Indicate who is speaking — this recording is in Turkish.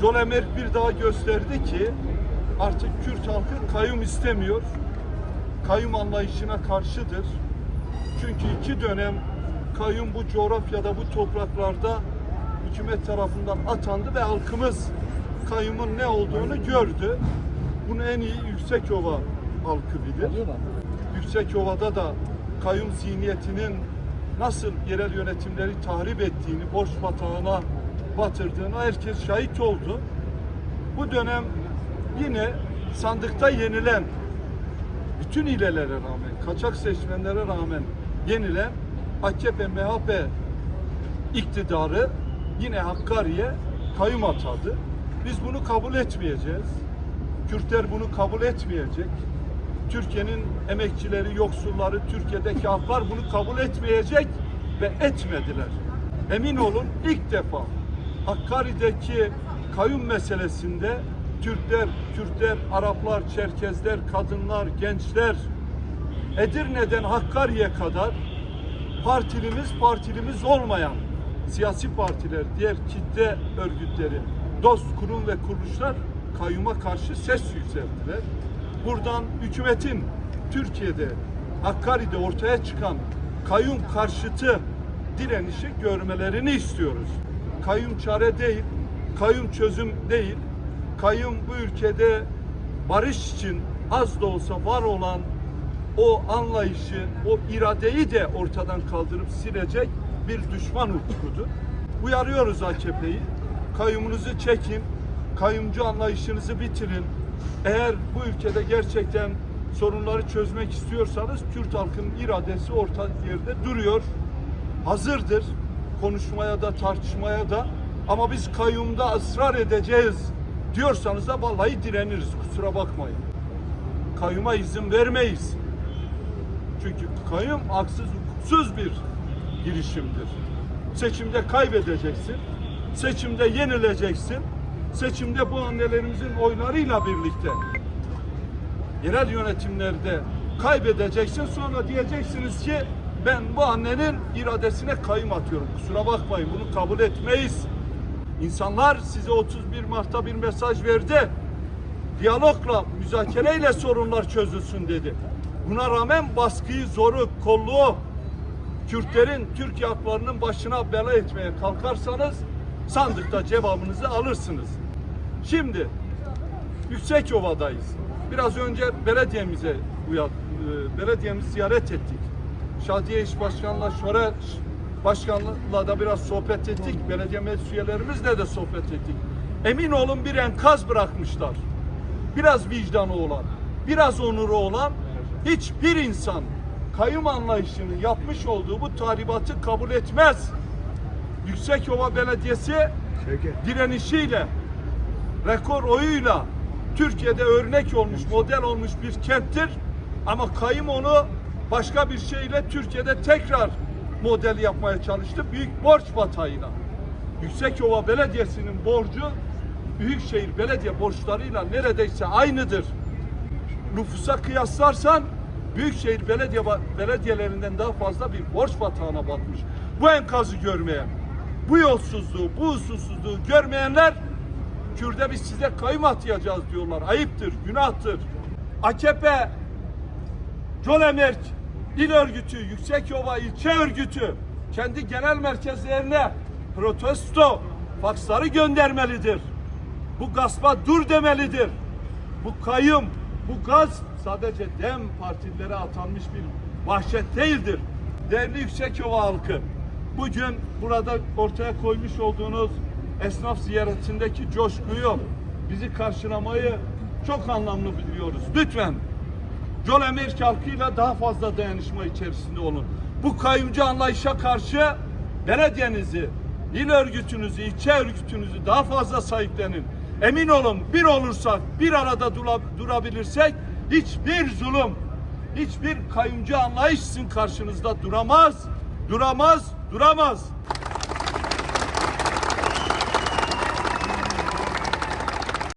Speaker 1: Jolemer bir daha gösterdi ki artık Kürt halkı kayyum istemiyor. Kayyum anlayışına karşıdır. Çünkü iki dönem kayyum bu coğrafyada, bu topraklarda hükümet tarafından atandı ve halkımız kayyumun ne olduğunu gördü. Bunu en iyi Yüksekova halkı bilir. Yüksekova'da da kayyum zihniyetinin nasıl yerel yönetimleri tahrip ettiğini, borç batağına batırdığını herkes şahit oldu. Bu dönem yine sandıkta yenilen bütün ilelere rağmen, kaçak seçmenlere rağmen yenilen AKP, MHP iktidarı yine Hakkari'ye kayyum atadı. Biz bunu kabul etmeyeceğiz. Kürtler bunu kabul etmeyecek. Türkiye'nin emekçileri, yoksulları, Türkiye'deki halklar bunu kabul etmeyecek ve etmediler. Emin olun ilk defa Hakkari'deki kayyum meselesinde Türkler, Kürtler, Araplar, Çerkezler, kadınlar, gençler Edirne'den Hakkari'ye kadar partilimiz partilimiz olmayan siyasi partiler, diğer kitle örgütleri, dost kurum ve kuruluşlar kayyuma karşı ses yükselttiler. Buradan hükümetin Türkiye'de Hakkari'de ortaya çıkan kayyum karşıtı direnişi görmelerini istiyoruz. Kayyum çare değil, kayyum çözüm değil. Kayyum bu ülkede barış için az da olsa var olan o anlayışı, o iradeyi de ortadan kaldırıp silecek bir düşman ufkudur. Uyarıyoruz AKP'yi. Kayyumunuzu çekin, kayyumcu anlayışınızı bitirin. Eğer bu ülkede gerçekten sorunları çözmek istiyorsanız Kürt halkının iradesi orta yerde duruyor. Hazırdır konuşmaya da tartışmaya da ama biz kayyumda ısrar edeceğiz diyorsanız da vallahi direniriz kusura bakmayın. Kayyuma izin vermeyiz. Çünkü kayyum haksız hukuksuz bir girişimdir. Seçimde kaybedeceksin. Seçimde yenileceksin. Seçimde bu annelerimizin oylarıyla birlikte yerel yönetimlerde kaybedeceksin. Sonra diyeceksiniz ki ben bu annenin iradesine kayyum atıyorum. Kusura bakmayın bunu kabul etmeyiz. İnsanlar size 31 Mart'ta bir mesaj verdi. Diyalogla, müzakereyle sorunlar çözülsün dedi. Buna rağmen baskıyı, zoru, kolluğu Kürtlerin, Türkiye haklarının başına bela etmeye kalkarsanız sandıkta cevabınızı alırsınız. Şimdi Yüksekova'dayız. Biraz önce belediyemize uyan, e, belediyemizi ziyaret ettik. Şadiye İş Başkanı'la Şöre Başkanı'la da biraz sohbet ettik. Belediye meclis üyelerimizle de sohbet ettik. Emin olun bir enkaz bırakmışlar. Biraz vicdanı olan, biraz onuru olan hiçbir insan kayyum anlayışının yapmış olduğu bu tahribatı kabul etmez. Yüksekova Belediyesi direnişiyle, rekor oyuyla Türkiye'de örnek olmuş, model olmuş bir kenttir. Ama kayyum onu başka bir şeyle Türkiye'de tekrar model yapmaya çalıştı. Büyük borç batağıyla. Yüksekova Belediyesi'nin borcu Büyükşehir Belediye borçlarıyla neredeyse aynıdır. Nüfusa kıyaslarsan Büyükşehir Belediye belediyelerinden daha fazla bir borç batağına batmış. Bu enkazı görmeyen, bu yolsuzluğu, bu usulsüzlüğü görmeyenler Kürde biz size kayyum atayacağız diyorlar. Ayıptır, günahtır. AKP, Colemerk, İl Örgütü, Yüksekova İlçe Örgütü kendi genel merkezlerine protesto faksları göndermelidir. Bu gaspa dur demelidir. Bu kayyum, bu gaz sadece dem partilere atanmış bir vahşet değildir. Değerli Yüksekova halkı, bugün burada ortaya koymuş olduğunuz esnaf ziyaretindeki coşkuyu, bizi karşılamayı çok anlamlı biliyoruz. Lütfen Colemerk halkıyla daha fazla dayanışma içerisinde olun. Bu kayyumcu anlayışa karşı belediyenizi, il örgütünüzü, ilçe örgütünüzü daha fazla sahiplenin. Emin olun bir olursak, bir arada dura- durabilirsek hiçbir zulüm, hiçbir kayyumcu anlayış sizin karşınızda duramaz, duramaz, duramaz.